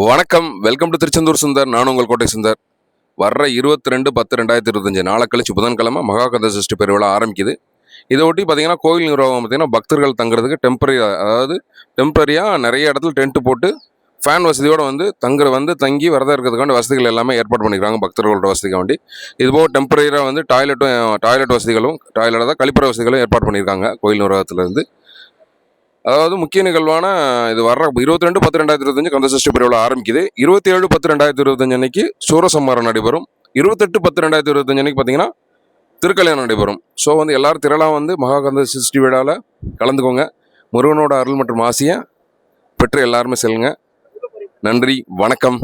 வணக்கம். Welcome to Tiruchendur Sundar. நான் உங்கள் கோட்டை சுந்தர். வர்ற இருபத்தி ரெண்டு பத்து ரெண்டாயிரத்தி இருபத்தஞ்சு நாளை கழிச்சு புதன்கிழமை மகாகந்த சஷ்டி பெருவிழா ஆரம்பிக்குது. இதை ஒட்டி பார்த்தீங்கன்னா கோவில் நிர்வாகம் பார்த்தீங்கன்னா பக்தர்கள் தங்குறதுக்கு டெம்பரரி அதாவது டெம்பரரியாக நிறைய இடத்துல டென்ட் போட்டு ஃபேன் வசதியோடு வந்து தங்குற வந்து தங்கி விரதம் இருக்கிறதுக்காண்டி வசதிகள் எல்லாமே ஏற்பாடு பண்ணிக்கிறாங்க பக்தர்களோட வசதிக்காண்டி இதுபோக டெம்பரரியாக வந்து டாய்லெட்டும் டாய்லெட் வசதிகளும் டாய்லெட் தான் கழிப்பறை வசதிகளும் ஏற்பாடு பண்ணியிருக்காங்க கோயில் நிர்வாகத்திலேருந்து. அதாவது முக்கிய நிகழ்வான இது வர்ற இருபத்தி ரெண்டு பத்து ரெண்டாயிரத்தி இருபத்தஞ்சு கந்த சஷ்டி பெருவிழா ஆரம்பிக்குது. இருபத்தி ஏழு பத்து ரெண்டாயிரத்தி இருபத்தஞ்சு அன்னைக்கு சூரசம்மாரம் நடைபெறும். இருபத்தெட்டு பத்து ரெண்டாயிரத்தி இருபத்தஞ்சு அன்னைக்கு பார்த்தீங்கன்னா திருக்கல்யாணம் நடைபெறும். ஸோ வந்து எல்லாரும் திரளாக வந்து மகாகந்த சஷ்டி விழாவில் கலந்துக்கோங்க. முருகனோட அருள் மற்றும் ஆசையை பெற்று எல்லாருமே செல்லுங்க. நன்றி வணக்கம்.